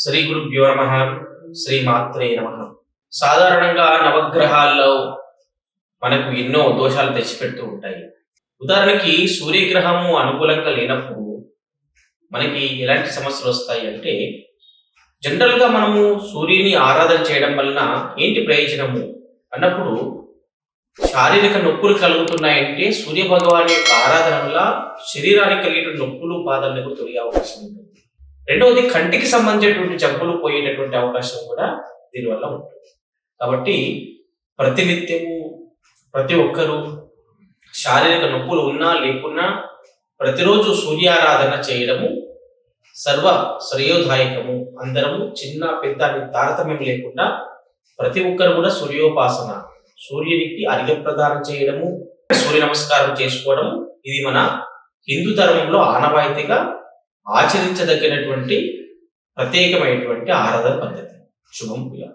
శ్రీ గురుభ్యో నమ శ్రీ మాత్రే నమ. సాధారణంగా నవగ్రహాల్లో మనకు ఎన్నో దోషాలు తెచ్చిపెడుతూ ఉంటాయి. ఉదాహరణకి సూర్యగ్రహము అనుకూలంగా లేనప్పుడు మనకి ఎలాంటి సమస్యలు వస్తాయి అంటే జనరల్గా మనము సూర్యుని ఆరాధన చేయడం వలన ఏంటి ప్రయోజనము? అన్నప్పుడు శారీరక నొప్పులు కలుగుతున్నాయంటే సూర్య భగవాన్ యొక్క ఆరాధన వల్ల శరీరానికి కలిగే నొప్పులు బాధలకు తొలగే అవకాశం ఉంటుంది. రెండవది కంటికి సంబంధించినటువంటి జబ్బులు పోయేటటువంటి అవకాశం కూడా దీనివల్ల ఉంటుంది. కాబట్టి ప్రతినిత్యము ప్రతి ఒక్కరూ శారీరక నొప్పులు ఉన్నా లేకున్నా ప్రతిరోజు సూర్యారాధన చేయడము సర్వ శ్రేయోదాయకము. అందరము చిన్న పెద్ద అని తారతమ్యం లేకుండా ప్రతి ఒక్కరు కూడా సూర్యోపాసన సూర్యునికి అర్ఘ్య ప్రదానం చేయడము సూర్య నమస్కారం చేసుకోవడము ఇది మన హిందూ ధర్మంలో ఆనవాయితీగా ఆచరించదగినటువంటి ప్రత్యేకమైనటువంటి ఆరాధన పద్ధతి. శుభం ప్రియ